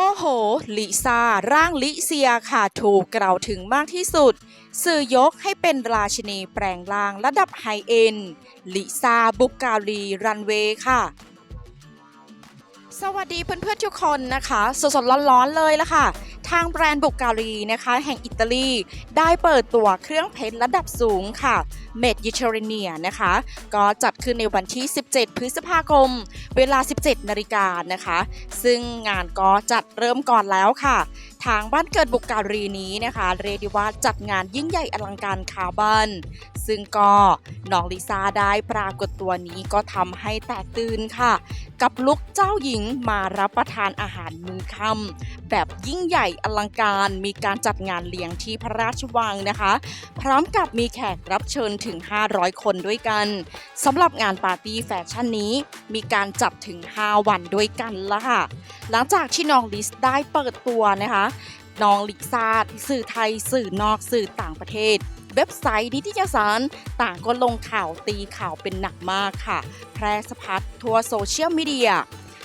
โอ้โห ลิซ่า ร่างลิเซียค่ะ ถูกกล่าวถึงมากที่สุด สื่อยกให้เป็นราชินีแปลงร่างระดับไฮเอ็น ลิซ่า บุกการีรันเวย์ค่ะ สวัสดีเพื่อนๆทุกคนนะคะ สดๆร้อนๆเลยละค่ะ ทางแบรนด์บุกการีนะคะแห่งอิตาลี ได้เปิดตัวเครื่องเพชรระดับสูงค่ะเมดยิเทเรเนียนะคะ ก็จัดขึ้นในวันที่ 17 พฤษภาคม เวลา 17 นาฬิกานะคะ ซึ่งงานก็จัดเริ่มก่อนแล้วค่ะ ทางบ้านเกิดบุกการีนี้นะคะ เรียกได้ว่าจัดงานยิ่งใหญ่อลังการคาร์บ้านซึ่งก็น้องลิซ่าได้ปรากฏตัวนี้ก็ทำให้แตกตื่นค่ะ กับลุกเจ้าหญิงมารับประทานอาหารมื้อค่ำแบบยิ่งใหญ่อลังการ มีการจัดงานเลี้ยงที่พระราชวังนะคะ พร้อมกับมีแขกรับเชิญถึง 500 คนด้วยกันสำหรับงานปาร์ตี้แฟชั่นนี้ มีการจัดถึง 5 วันด้วยกันละค่ะ หลังจากที่น้องลิสได้เปิดตัวนะคะน้องลิซ่าสื่อไทย สื่อนอกสื่อต่างประเทศ เว็บไซต์นิตยสารต่างก็ลงข่าวตีข่าวเป็นหนักมากค่ะ แพร่สะพัดทั่วโซเชียลมีเดีย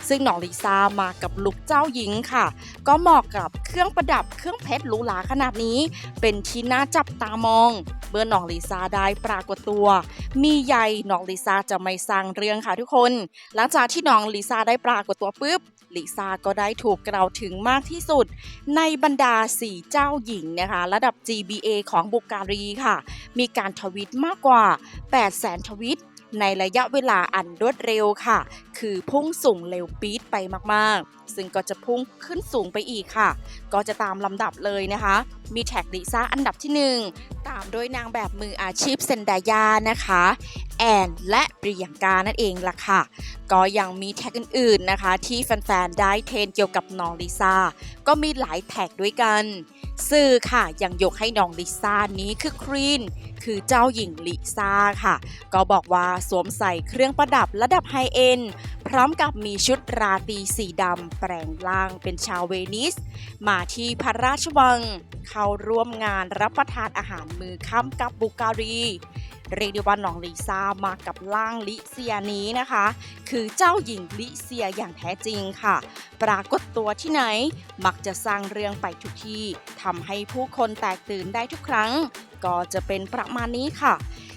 ซึ่งน้องลิซ่ามากับลุคเจ้าหญิงค่ะ ก็เหมาะกับเครื่องประดับเครื่องเพชรหรูหราขนาดนี้ เป็นที่น่าจับตามองเมื่อน้องลิซ่าได้ปรากฏตัว มีใยน้องลิซ่าจะไม่สร้างเรื่องค่ะทุกคน หลังจากที่น้องลิซ่าได้ปรากฏตัวปุ๊บลิซ่าก็ได้ถูกกล่าวถึงมากที่สุด ในบรรดา4เจ้าหญิงนะคะ ระดับ GBA ของบุการีค่ะ มีการทวิตมากกว่า 800,000 ทวิต ในระยะเวลาอันรวดเร็วค่ะ คือพุ่งสูงเร็วปี๊ดไปมากๆ ซึ่งก็จะพุ่งขึ้นสูงไปอีกค่ะ ก็จะตามลำดับเลยนะคะ มีแท็กลิซ่าอันดับที่ 1 ตามด้วยนางแบบมืออาชีพเซนดายานะคะ แอนและปริยังกานั่นเองล่ะค่ะ ก็ยังมีแท็กอื่นๆนะคะ ที่แฟนๆได้เทรนเกี่ยวกับน้องลิซ่าก็มีหลายแท็กด้วยกัน สื่อค่ะยังยกให้น้องลิซ่านี้คือครีนคือเจ้าหญิงลิซ่าค่ะ ก็บอกว่าสวมใส่เครื่องประดับระดับไฮเอ็นด์พร้อมกับมีชุดราตรีสีดำแปลงร่างเป็นชาวเวนิส มาที่พระราชวัง เข้าร่วมงานรับประทานอาหารมือค่ำกับบุการี เรียกได้ว่าน้องลิซ่ามากับร่างลิเซียนี้นะคะ คือเจ้าหญิงลิเซียอย่างแท้จริงค่ะ ปรากฏตัวที่ไหนมักจะสร้างเรื่องไปทุกที่ทำให้ผู้คนแตกตื่นได้ทุกครั้ง ก็จะเป็นประมาณนี้ค่ะ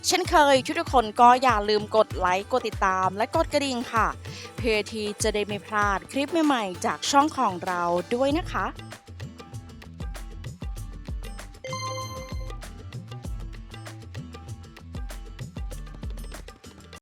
เช่นเคยทุกคนก็อย่าลืมกดไลค์กดติดตามและกดกระดิ่งค่ะ เพื่อที่จะได้ไม่พลาดคลิปใหม่ๆ จากช่องของเราด้วยนะคะ